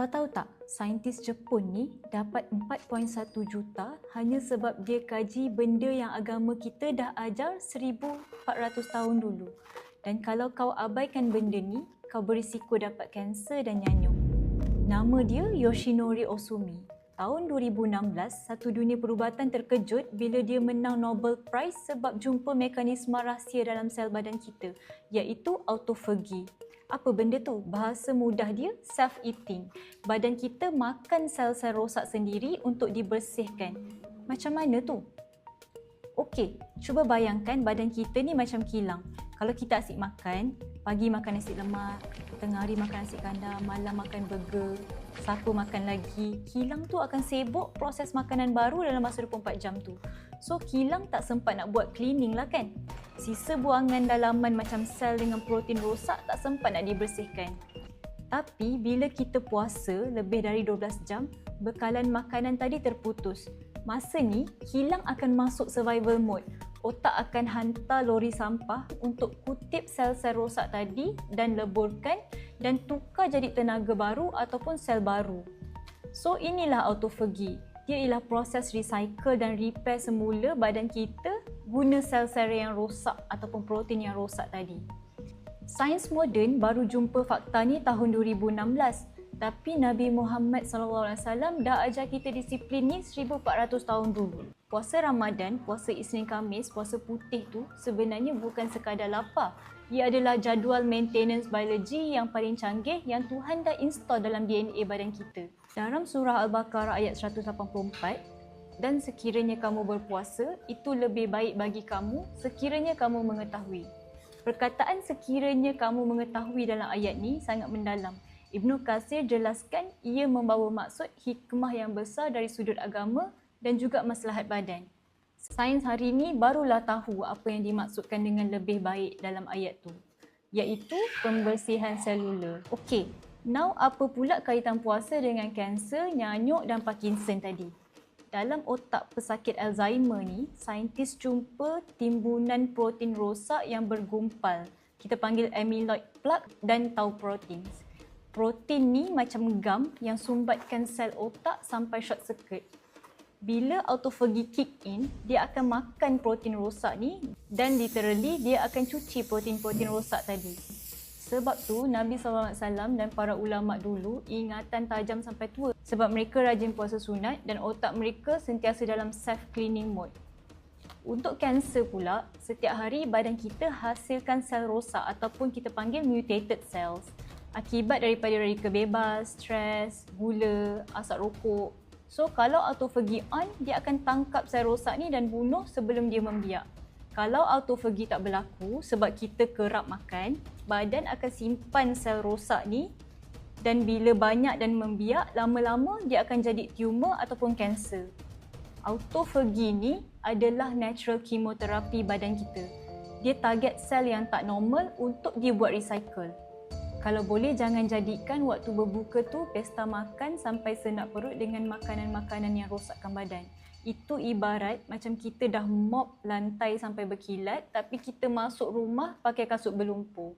Kau tahu tak, saintis Jepun ni dapat 4.1 juta hanya sebab dia kaji benda yang agama kita dah ajar 1400 tahun dulu. Dan kalau kau abaikan benda ni, kau berisiko dapat kanser dan nyanyuk. Nama dia Yoshinori Osumi. Tahun 2016, satu dunia perubatan terkejut bila dia menang Nobel Prize sebab jumpa mekanisme rahsia dalam sel badan kita, iaitu autophagy. Apa benda tu? Bahasa mudah dia self-eating. Badan kita makan sel-sel rosak sendiri untuk dibersihkan. Macam mana tu? Okey, cuba bayangkan badan kita ni macam kilang. Kalau kita asyik makan, pagi makan nasi lemak, tengah hari makan nasi kandar, malam makan burger, satu makan lagi, kilang tu akan sibuk proses makanan baru dalam masa 24 jam tu. So kilang tak sempat nak buat cleaning lah kan. Sisa buangan dalaman macam sel dengan protein rosak tak sempat nak dibersihkan. Tapi bila kita puasa lebih dari 12 jam, bekalan makanan tadi terputus. Masa ni, kilang akan masuk survival mode otak akan hantar lori sampah untuk kutip sel-sel rosak tadi dan leburkan dan tukar jadi tenaga baru ataupun sel baru. So inilah autophagy. Dia ialah proses recycle dan repair semula badan kita guna sel-sel yang rosak ataupun protein yang rosak tadi. Sains moden baru jumpa fakta ni tahun 2016 tapi Nabi Muhammad SAW dah ajar kita disiplin ni 1400 tahun dulu. Puasa Ramadan, puasa Isnin Kamis, puasa putih tu sebenarnya bukan sekadar lapar. Ia adalah jadual maintenance biologi yang paling canggih yang Tuhan dah install dalam DNA badan kita. Dalam surah Al-Baqarah ayat 184, dan sekiranya kamu berpuasa, itu lebih baik bagi kamu sekiranya kamu mengetahui. Perkataan sekiranya kamu mengetahui dalam ayat ni sangat mendalam. Ibnu Qasir jelaskan ia membawa maksud hikmah yang besar dari sudut agama dan juga maslahat badan. Sains hari ini barulah tahu apa yang dimaksudkan dengan lebih baik dalam ayat tu iaitu pembersihan selular. Okey, now apa pula kaitan puasa dengan kanser, nyanyuk dan Parkinson tadi? Dalam otak pesakit Alzheimer ni, saintis jumpa timbunan protein rosak yang bergumpal. Kita panggil amyloid plaque dan tau proteins protein ni macam gam yang sumbatkan sel otak sampai short circuit. Bila autophagy kick in, dia akan makan protein rosak ni dan literally dia akan cuci protein-protein rosak tadi. Sebab tu Nabi SAW dan para ulama dulu ingatan tajam sampai tua sebab mereka rajin puasa sunat dan otak mereka sentiasa dalam self-cleaning mode. Untuk kanser pula, setiap hari badan kita hasilkan sel rosak ataupun kita panggil mutated cells akibat daripada radikal bebas, stres, gula, asap rokok. So kalau autophagy on, dia akan tangkap sel rosak ni dan bunuh sebelum dia membiak. Kalau autophagy tak berlaku sebab kita kerap makan, badan akan simpan sel rosak ni dan bila banyak dan membiak, lama-lama dia akan jadi tumor ataupun kanser. Autophagy ni adalah natural chemotherapy badan kita. Dia target sel yang tak normal untuk dia buat recycle. Kalau boleh jangan jadikan waktu berbuka tu pesta makan sampai senak perut dengan makanan-makanan yang rosakkan badan. Itu ibarat macam kita dah mop lantai sampai berkilat tapi kita masuk rumah pakai kasut berlumpur.